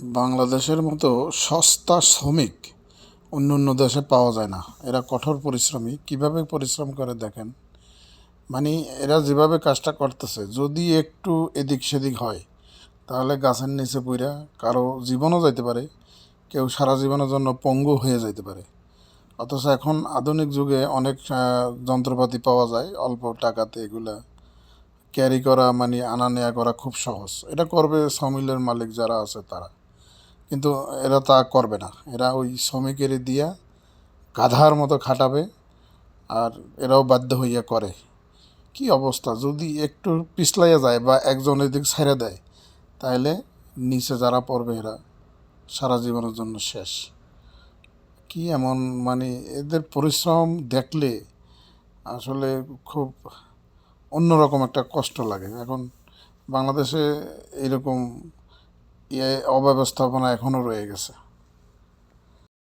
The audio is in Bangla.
বাংলাদেশের মতো সস্তা শ্রমিক অন্য অন্য দেশে পাওয়া যায় না। এরা কঠোর পরিশ্রমী। কীভাবে পরিশ্রম করে দেখেন? মানে এরা যেভাবে কাজটা করতেছে, যদি একটু এদিক সেদিক হয়, তাহলে গাছের নিচে পইরা কারও জীবনও যাইতে পারে, কেউ সারা জীবনের জন্য পঙ্গু হয়ে যাইতে পারে। অথচ এখন আধুনিক যুগে অনেক যন্ত্রপাতি পাওয়া যায়, অল্প টাকাতে এগুলা ক্যারি করা মানে আনা নেয়া করা খুব সহজ। এটা করবে সমিলের মালিক যারা আছে তারা। কিন্তু এরা তা করবে না। এরা ওই শ্রমিকের দিয়া গাধার মতো খাটাবে আর এরাও বাধ্য হইয়া করে। কি অবস্থা? যদি একটু পিছলাইয়া যায় বা একজন এদিক ছেড়ে দেয় তাহলে নিচে যারা পড়বে এরা সারা জীবনের জন্য শেষ। কি এমন মানে এদের পরিশ্রম দেখলে আসলে খুব অন্যরকম একটা কষ্ট লাগে। এখন বাংলাদেশে এরকম ইয়ে অব্যবস্থাপনা এখনও রয়ে গেছে।